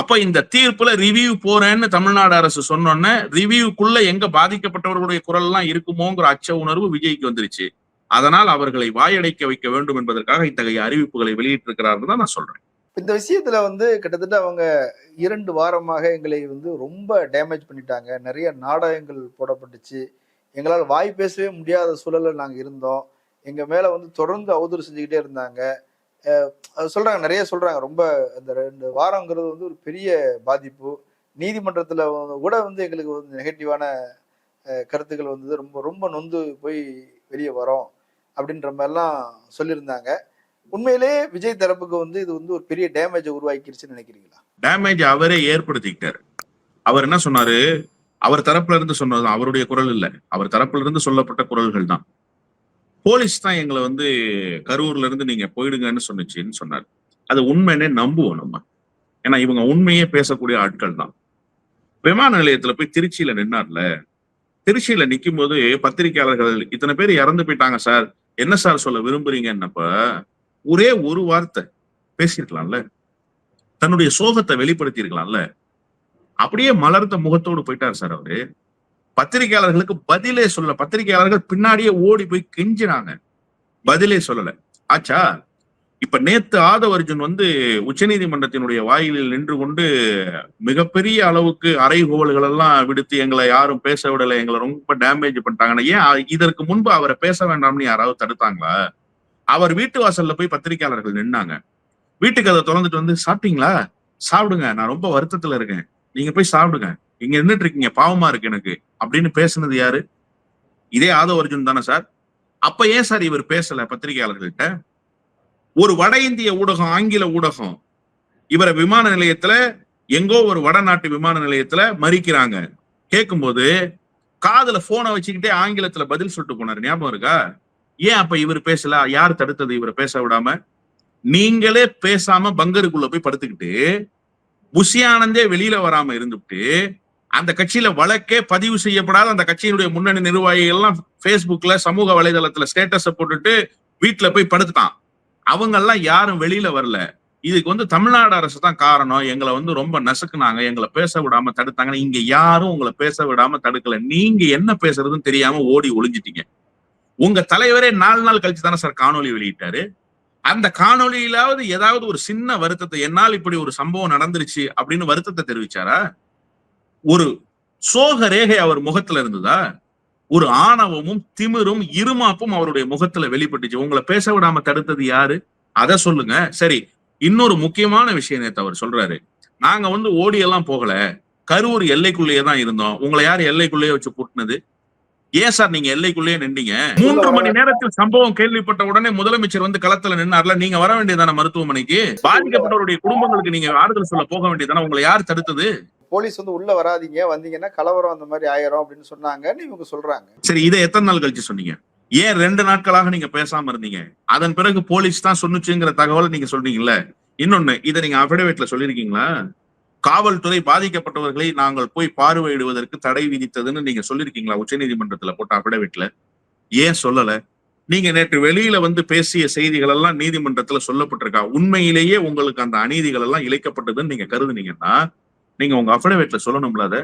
அப்ப இந்த தீர்ப்புல ரிவ்யூ போறேன்னு தமிழ்நாடு அரசு சொன்னோன்னே ரிவ்யூக்குள்ள எங்க பாதிக்கப்பட்டவர்களுடைய குரல் எல்லாம் இருக்குமோங்கிற அச்ச உணர்வு விஜய்க்கு வந்துருச்சு. அதனால் அவர்களை வாயடைக்க வைக்க வேண்டும் என்பதற்காக இத்தகைய அறிவிப்புகளை வெளியிட்டிருக்கிறார்கள் தான் நான் சொல்றேன். இந்த விஷயத்துல வந்து கிட்டத்தட்ட அவங்க இரண்டு வாரமாக எங்களை வந்து ரொம்ப டேமேஜ் பண்ணிட்டாங்க. நிறைய நாடகங்கள் போடப்பட்டுச்சு. எங்களால் வாய் பேசவே முடியாத சூழலில் நாங்கள் இருந்தோம். எங்கள் மேலே வந்து தொடர்ந்து அவதூறு செஞ்சுக்கிட்டே இருந்தாங்க. சொல்றாங்க நிறைய சொல்றாங்க. ரொம்ப இந்த ரெண்டு வாரங்கிறது வந்து ஒரு பெரிய பாதிப்பு. நீதிமன்றத்துல கூட வந்து எங்களுக்கு வந்து நெகட்டிவான கருத்துக்கள் வந்தது. ரொம்ப ரொம்ப நொந்து போய் வெளியே வரோம் அப்படின்ற மாதிரிலாம் சொல்லியிருந்தாங்க. உண்மையிலே விஜய் தரப்புக்கு வந்து இது வந்து ஒரு பெரிய டேமேஜை உருவாக்கிருச்சுன்னு நினைக்கிறீங்களா? டேமேஜ் அவரே ஏற்படுத்திக்கிட்டாரு. அவர் என்ன சொன்னாரு? அவர் தரப்புல இருந்து சொன்னது அவருடைய குரல் இல்ல. அவர் தரப்புல இருந்து சொல்லப்பட்ட குரல்கள் தான். போலீஸ் தான் எங்களை வந்து கரூர்ல இருந்து நீங்க போயிடுங்கன்னு சொன்னுச்சுன்னு சொன்னார். அது உண்மைன்னே நம்புவோம் நம்ம. ஏன்னா இவங்க உண்மையே பேசக்கூடிய ஆட்கள் தான். விமான நிலையத்துல போய் திருச்சியில நின்னார்ல. திருச்சியில நிற்கும் போது பத்திரிகையாளர்கள் இத்தனை பேர் இறந்து போயிட்டாங்க சார். என்ன சார் சொல்ல விரும்புறீங்கன்னப்ப ஒரே ஒரு வார்த்தை. பேசியிருக்கலாம்ல. தன்னுடைய சோகத்தை வெளிப்படுத்தி இருக்கலாம்ல அப்படியே மலர்ந்த முகத்தோடு போயிட்டார் சார் அவரு. பத்திரிகையாளர்களுக்கு பதிலே சொல்ல பத்திரிகையாளர்கள் பின்னாடியே ஓடி போய் கெஞ்சினாங்க. பதிலே சொல்லல. ஆச்சா இப்ப நேத்து ஆதவ அர்ஜுன் வந்து உச்சநீதிமன்றத்தினுடைய வாயிலில் நின்று கொண்டு மிகப்பெரிய அளவுக்கு அறைகோவல்கள் எல்லாம் விடுத்து எங்களை யாரும் பேச விடல எங்களை ரொம்ப டேமேஜ் பண்ணிட்டாங்கன்னா. ஏன் இதற்கு முன்பு அவரை பேச வேண்டாம்னு யாராவது தடுத்தாங்களா? அவர் வீட்டு வாசல்ல போய் பத்திரிகையாளர்கள் நின்னாங்க. வீட்டுக்கு அதை திறந்துட்டு வந்து சாப்பிட்டீங்களா? சாப்பிடுங்க நான் ரொம்ப வருத்தத்துல இருக்கேன். நீங்க போய் சாப்பிடுங்க. இங்க நின்றுட்டு இருக்கீங்க பாவமா இருக்கு எனக்கு. அப்படின்னு பேசுனது யாரு? இதே ஆதவ அர்ஜுன் தானே சார். அப்ப ஏன் சார் இவர் பேசல பத்திரிகையாளர்கள்ட்ட ஒரு வட இந்திய ஊடகம் ஆங்கில ஊடகம் இவரை விமான நிலையத்துல எங்கோ ஒரு வடநாட்டு விமான நிலையத்துல மறிக்கிறாங்க. கேட்கும்போது காதுல போனை வச்சுக்கிட்டே ஆங்கிலத்துல பதில் சொல்லிட்டு போனாரு. ஞாபகம் இருக்கா? ஏன் அப்ப இவர் பேசல? யார் தடுத்தது இவரை பேச விடாம? நீங்களே பேசாம பங்கருக்குள்ள போய் படுத்துக்கிட்டு புஷி வெளியில வராம இருந்துட்டு அந்த கட்சியில வழக்கே பதிவு செய்யப்படாத அந்த கட்சியினுடைய முன்னணி நிர்வாகிகள் எல்லாம் பேஸ்புக்ல சமூக வலைதளத்துல ஸ்டேட்டஸ போட்டுட்டு வீட்டுல போய் படுத்துட்டான். அவங்க எல்லாம் யாரும் வெளியில வரல. இதுக்கு வந்து தமிழ்நாடு அரசு தான் காரணம். எங்களை வந்து ரொம்ப நசுக்குனாங்க. எங்களை பேச விடாம தடுத்தாங்க. இங்க யாரும் உங்களை பேச விடாம தடுக்கல. நீங்க என்ன பேசுறதுன்னு தெரியாம ஓடி ஒளிஞ்சிட்டீங்க. உங்க தலைவரே நாலு நாள் கழிச்சு தானே சார் காணொலி வெளியிட்டாரு. அந்த காணொலியிலாவது ஏதாவது ஒரு சின்ன வருத்தத்தை என்னால் இப்படி ஒரு சம்பவம் நடந்துருச்சு அப்படின்னு வருத்தத்தை தெரிவிச்சாரா? ஒரு சோக ரேகை அவர் முகத்துல இருந்ததா? ஒரு ஆணவமும் திமிரும் இருமாப்பும் அவருடைய முகத்துல வெளிப்பட்டுச்சு. உங்களை பேச விடாம தடுத்தது யாரு? அதை சொல்லுங்க. சரி இன்னொரு முக்கியமான விஷயம் நேத்து அவர் சொல்றாரு. நாங்க வந்து ஓடி எல்லாம் போகல. கரூர் எல்லைக்குள்ளேயே தான் இருந்தோம். உங்களை யார் எல்லைக்குள்ளேயே வச்சு கூட்டினது? ஏன் சார் நீங்க எல்லைக்குள்ளேயே நின்றீங்க? மூன்று மணி நேரத்தில் சம்பவம் கேள்விப்பட்ட உடனே முதலமைச்சர் வந்து களத்துல நின்னார்ல. நீங்க வர வேண்டியதான மருத்துவமனைக்கு? பாதிக்கப்பட்டவருடைய குடும்பங்களுக்கு நீங்க ஆறுதல் சொல்ல போக வேண்டியதானே உங்களை யார் தடுத்தது? போலீஸ் வந்து உள்ள வராதீங்க. வந்தீங்கன்னா கலவரம் அந்த மாதிரி ஆயிரும் அப்படின்னு சொன்னாங்கன்னு இவங்க சொல்றாங்க. சரி இதை எத்தனை நாள் கழிச்சு சொன்னீங்க? ஏன் ரெண்டு நாட்களாக நீங்க பேசாம இருந்தீங்க? அதன் பிறகு போலீஸ் தான் சொன்னுச்சுங்கிற தகவலை நீங்க சொல்றீங்கல்ல. இன்னொன்னு இதை நீங்க அபிடவேட்ல சொல்லிருக்கீங்களா காவல்துறை பாதிக்கப்பட்டவர்களை நாங்கள் போய் பார்வையிடுவதற்கு தடை விதித்ததுன்னு நீங்க சொல்லியிருக்கீங்களா? உச்சநீதிமன்றத்துல போட்ட அபிடவிட்ல ஏன் சொல்லல? நீங்க நேற்று வெளியில வந்து பேசிய செய்திகள் எல்லாம் நீதிமன்றத்துல சொல்லப்பட்டிருக்கா? உண்மையிலேயே உங்களுக்கு அந்த அநீதிகள் எல்லாம் இழைக்கப்பட்டதுன்னு நீங்க கருதுனீங்கன்னா நீங்க உங்க அபிடவேட்ல சொல்லணும்ல அதை?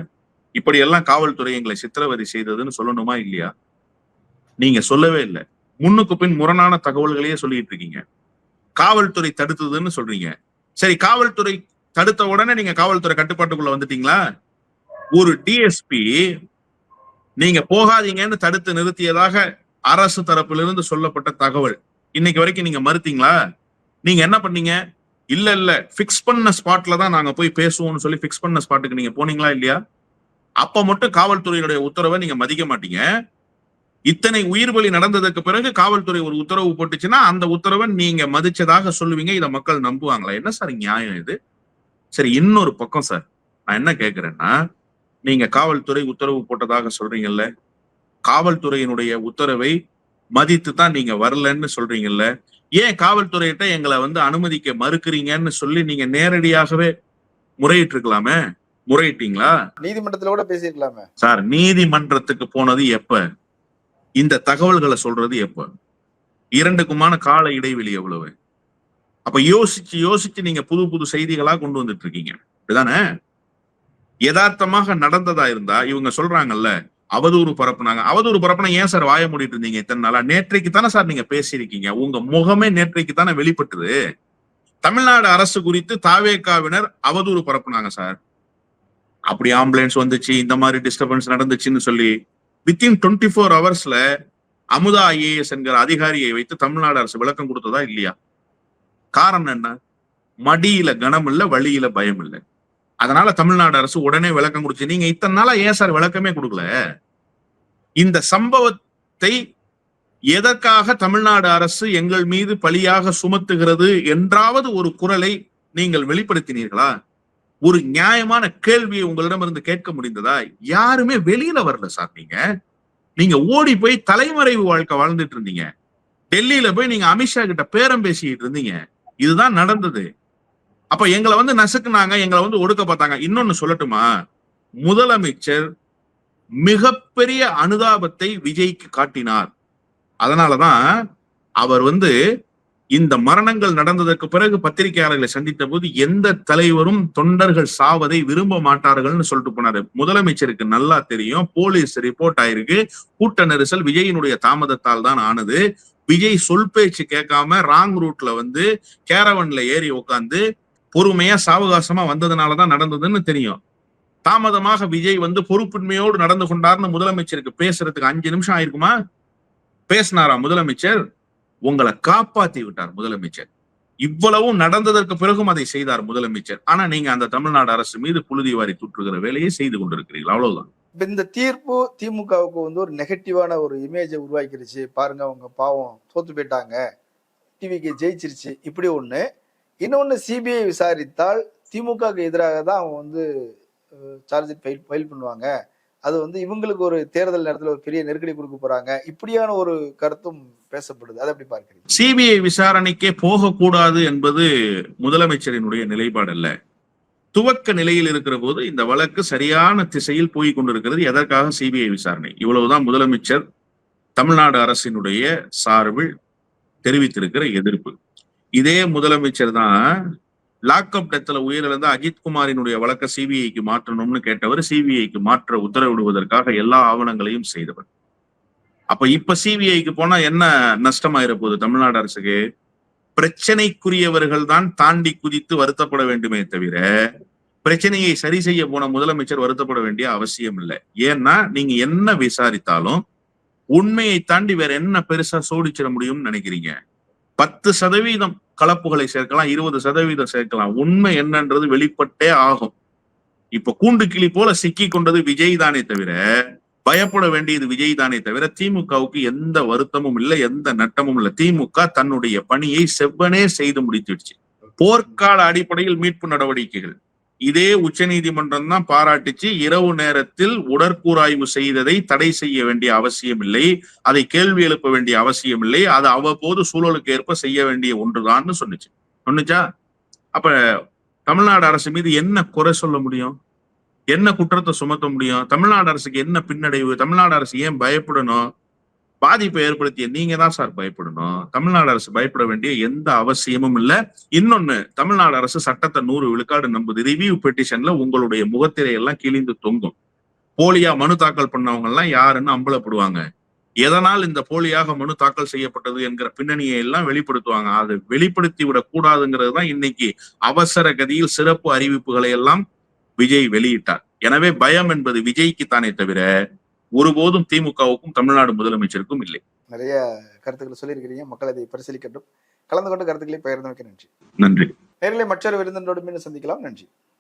இப்படி எல்லாம் காவல்துறை எங்களை சித்திரவதை செய்ததுன்னு சொல்லணுமா இல்லையா? நீங்க சொல்லவே இல்லை. முன்னுக்கு பின் முரணான தகவல்களையே சொல்லிட்டு இருக்கீங்க. காவல்துறை தடுத்ததுன்னு சொல்றீங்க. சரி காவல்துறை தடுத்த உடனே நீங்க காவல்துறை கட்டுப்பாட்டுக்குள்ள வந்துட்டீங்களா? ஒரு டிஎஸ்பி நீங்க போகாதீங்கன்னு தடுத்து நிறுத்தியதாக அரசு தரப்பிலிருந்து சொல்லப்பட்ட தகவல். இன்னைக்கு வரைக்கும் நீங்க மறுத்தீங்களா? நீங்க என்ன பண்ணீங்க? இல்ல இல்ல பிக்ஸ் பண்ண ஸ்பாட்ல தான் நாங்க போய் பேசுவோம்னு சொல்லி பிக்ஸ் பண்ண ஸ்பாட்டுக்கு நீங்க போனீங்களா இல்லையா? அப்ப மட்டும் காவல்துறையினுடைய உத்தரவை நீங்க மதிக்க மாட்டீங்க. இத்தனை உயிர் பலி நடந்ததுக்கு பிறகு காவல்துறை ஒரு உத்தரவு போட்டுச்சுன்னா அந்த உத்தரவை நீங்க மதிச்சதாக சொல்லுவீங்க. இதை மக்கள் நம்புவாங்களா? என்ன சார் நியாயம் இது? சரி இன்னொரு பக்கம் சார். நான் என்ன கேக்குறேன்னா நீங்க காவல்துறை உத்தரவு போட்டதாக சொல்றீங்கல்ல காவல்துறையினுடைய உத்தரவை மதித்து தான் நீங்க வரலன்னு சொல்றீங்கல்ல ஏன் காவல்துறையிட்ட எங்களை வந்து அனுமதிக்க மறுக்கிறீங்கன்னு சொல்லி நீங்க நேரடியாகவே முறையிட்டு இருக்கலாமே முறையிட்டீங்களா? நீதிமன்றத்துல கூட பேசியிருக்கலாமே. சார் நீதிமன்றத்துக்கு போனது எப்ப? இந்த தகவல்களை சொல்றது எப்ப? இரண்டுக்குமான கால இடைவெளி எவ்வளவு? அப்ப யோசிச்சு யோசிச்சு நீங்க புது புது செய்திகளா கொண்டு வந்துட்டு இருக்கீங்க அப்படிதானே? யதார்த்தமாக நடந்ததா இருந்தா இவங்க சொல்றாங்கல்ல அவதூறு பரப்புனாங்க. அவதூறு பரப்புனா ஏன் சார் வாய மூடிட்டு இருந்தீங்க இத்தனை நாளா? நேற்றைக்கு தானே சார் நீங்க பேசியிருக்கீங்க. உங்க முகமே நேற்றைக்கு தானே வெளிப்பட்டது. தமிழ்நாடு அரசு குறித்து தாவேக்காவினர் அவதூறு பரப்புனாங்க சார். அப்படி ஆம்புலன்ஸ் வந்துச்சு இந்த மாதிரி டிஸ்டர்பன்ஸ் நடந்துச்சுன்னு சொல்லி வித்தின் டுவெண்ட்டி ஃபோர் ஹவர்ஸ்ல அமுதா ஐஏஎஸ் என்கிற அதிகாரியை வைத்து தமிழ்நாடு அரசு விளக்கம் கொடுத்ததா இல்லையா? காரணம் என்ன? மடியில கனம் இல்லை வழியில பயம் இல்லை. அதனால தமிழ்நாடு அரசு உடனே விளக்கம் கொடுச்சு நீங்க இத்தனை நாளா ஏன் சார் விளக்கமே கொடுக்கல? இந்த சம்பவத்தை எதற்காக தமிழ்நாடு அரசு எங்கள் மீது பழியாக சுமத்துகிறது என்றாவது ஒரு குரலை நீங்கள் வெளிப்படுத்தினீர்களா? ஒரு நியாயமான கேள்வியை உங்களிடமிருந்து கேட்க முடிந்ததா? யாருமே வெளியில வரல சார் நீங்க. நீங்க ஓடி போய் தலைமறைவு வாழ்க்கை வாழ்ந்துட்டு இருந்தீங்க. டெல்லியில போய் நீங்க அமித்ஷா கிட்ட பேரம் பேசிக்கிட்டு இருந்தீங்க. இதுதான் நடந்தது. அப்ப எங்களை வந்து நசுக்குனாங்க எங்களை வந்து ஒடுக்க பார்த்தாங்க. இன்னொன்னு சொல்லட்டுமா? முதலமைச்சர் மிகப்பெரிய அனுதாபத்தை விஜய்க்கு காட்டினார். அதனாலதான் அவர் வந்து இந்த மரணங்கள் நடந்ததற்கு பிறகு பத்திரிகையாளர்களை சந்தித்த போது எந்த தலைவரும் தொண்டர்கள் சாவதை விரும்ப மாட்டார்கள்னு சொல்லிட்டு போனாரு. முதலமைச்சருக்கு நல்லா தெரியும் போலீஸ் ரிப்போர்ட் ஆயிருக்கு கூட்ட நெரிசல் விஜயினுடைய தாமதத்தால் தான் ஆனது. விஜய் சொல் பேச்சு கேட்காம ராங் ரூட்ல வந்து கேரவன்ல ஏறி உட்காந்து பொறுமையா சாவகாசமா வந்ததுனாலதான் நடந்ததுன்னு தெரியும். தாமதமாக விஜய் வந்து பொறுப்பின்மையோடு நடந்து கொண்டார்னு முதலமைச்சருக்கு பேசுறதுக்கு அஞ்சு நிமிஷம் ஆயிருக்குமா? பேசினாரா முதலமைச்சர்? உங்களை காப்பாத்தி விட்டார் முதலமைச்சர். இவ்வளவும் நடந்ததற்கு பிறகும் அதை செய்தார் முதலமைச்சர். ஆனா நீங்க அந்த தமிழ்நாடு அரசு மீது புழுதி வாரி தூற்றுகிற வேலையை செய்து கொண்டிருக்கிறீர்கள். அவ்வளவுதான். இந்த தீர்ப்பு திமுகவுக்கு வந்து ஒரு நெகட்டிவான ஒரு இமேஜை உருவாக்கிருச்சு. பாருங்க அவங்க பாவம் தோத்து போயிட்டாங்க. டிவிக்கு ஜெயிச்சிருச்சு. இப்படி ஒண்ணு. இன்னொன்னு சிபிஐ விசாரித்தால் திமுகவுக்கு எதிராக தான் அவங்க வந்து சார்ஜ் ஃபைல் ஃபைல் பண்ணுவாங்க. அது வந்து இவங்களுக்கு ஒரு தேர்தல் நேரத்தில் ஒரு பெரிய நெருக்கடி கொடுக்க போறாங்க. இப்படியான ஒரு கருத்தும் பேசப்படுது. அதை எப்படி பார்க்கிறீங்க? சிபிஐ விசாரணைக்கே போகக்கூடாது என்பது முதலமைச்சரினுடைய நிலைப்பாடு அல்ல துவக்க நிலையில் இருக்கிற போது இந்த வழக்கு சரியான திசையில் போய் கொண்டிருக்கிறது. எதற்காக சிபிஐ விசாரணை? இவ்வளவுதான் முதலமைச்சர் தமிழ்நாடு அரசினுடைய சார்பில் தெரிவித்திருக்கிற எதிர்ப்பு. இதே முதலமைச்சர் தான் லாக்அப் டெத்தில் உயிரிழந்த அஜித் குமாரினுடைய வழக்க சிபிஐக்கு மாற்றணும்னு கேட்டவர் சிபிஐக்கு மாற்ற உத்தரவிடுவதற்காக எல்லா ஆவணங்களையும் செய்தவர். அப்ப இப்ப சிபிஐக்கு போனா என்ன நஷ்டமாயிர போகுது தமிழ்நாடு அரசுக்கு? பிரச்சனைக்குரியவர்கள் தான் தாண்டி குதித்து வருத்தப்பட வேண்டுமே தவிர பிரச்சனையை சரி செய்ய போன முதலமைச்சர் வருத்தப்பட வேண்டிய அவசியம் இல்லை. ஏன்னா நீங்க என்ன விசாரித்தாலும் உண்மையை தாண்டி வேற என்ன பெருசா சோடிச்சிட முடியும்னு நினைக்கிறீங்க? பத்து சதவீதம் கலப்புகளை சேர்க்கலாம் இருபது சதவீதம் சேர்க்கலாம். உண்மை என்னன்றது வெளிப்பட்டே ஆகும். இப்ப கூண்டு கிளி போல சிக்கி கொண்டது விஜய் தானே தவிர பயப்பட வேண்டியது விஜய் தானே தவிர திமுகவுக்கு எந்த வருத்தமும் இல்லை எந்த நட்டமும் இல்லை. திமுக தன்னுடைய பணியை செவ்வனே செய்து முடித்துடுச்சு. போர்க்கால அடிப்படையில் மீட்பு நடவடிக்கைகள். இதே உச்சநீதிமன்றம் தான் பாராட்டுச்சு. இரவு நேரத்தில் உடற்கூராய்வு செய்ததை தடை செய்ய வேண்டிய அவசியம் இல்லை. அதை கேள்வி எழுப்ப வேண்டிய அவசியம் இல்லை. அது அவ்வப்போது சூழலுக்கு ஏற்ப செய்ய வேண்டிய ஒன்றுதான்னு சொன்னுச்சு. சொன்னுச்சா? அப்ப தமிழ்நாடு அரசு மீது என்ன குறை சொல்ல முடியும்? என்ன குற்றத்தை சுமத்த முடியும்? தமிழ்நாடு அரசுக்கு என்ன பின்னடைவு? தமிழ்நாடு அரசு ஏன் பயப்படணும்? பாதிப்பை ஏற்படுத்திய நீங்க தான் சார் பயப்படணும். தமிழ்நாடு அரசு பயப்பட வேண்டிய எந்த அவசியமும் இல்ல. இன்னொன்னு தமிழ்நாடு அரசு சட்டத்தை நூறு விழுக்காடு நம்புது. ரிவ்யூ பெட்டிஷன்ல உங்களுடைய முகத்திரை எல்லாம் கிழிந்து தொங்கும். போலியா மனு தாக்கல் பண்ணவங்க எல்லாம் யாருன்னு அம்பலப்படுவாங்க. எதனால் இந்த போலியாக மனு தாக்கல் செய்யப்பட்டது என்கிற பின்னணியை எல்லாம் வெளிப்படுத்துவாங்க. அதை வெளிப்படுத்தி விடக் கூடாதுங்கிறது தான் இன்னைக்கு அவசர கதியில் சிறப்பு அறிவிப்புகளை எல்லாம் விஜய் வெளியிட்டார். எனவே பயம் என்பது விஜய்க்கு தானே தவிர ஒருபோதும் திமுகவுக்கும் தமிழ்நாடு முதலமைச்சருக்கும் இல்லை. நிறைய கருத்துக்களை சொல்லியிருக்கிறீங்க. மக்கள் அதை பரிசீலிக்கட்டும். கலந்து கொண்டு கருத்துக்களை பகிர்ந்தமைக்க நன்றி. நன்றி. நேரிலே மற்றொரு விருந்தினோடு மீண்டும் சந்திக்கலாம். நன்றி.